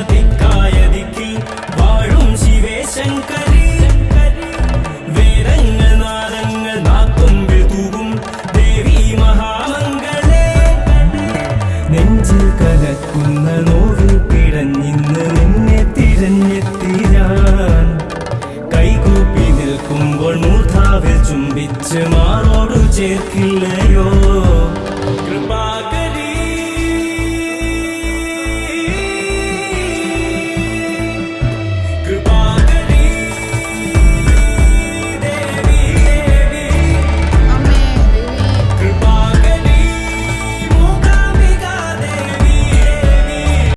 പായുന്ന തിക്കായ ദിക്കിൽ വാഴും വേദങ്ങൾ നാദങ്ങൾ നാത്തുമ്പിൽ തൂകും ദേവി മഹാമംഗളേ. നെഞ്ചിൽ കലക്കുന്ന നോവിൽ പിടഞ്ഞിന്ന് നിന്നെ തിരഞ്ഞെത്തി ഞാൻ കൈകൂപ്പി നിൽക്കുമ്പോൾ മൂർധാവിൽ ചുംബിച്ച് മാറോടു ചേർക്കില്ലയോ.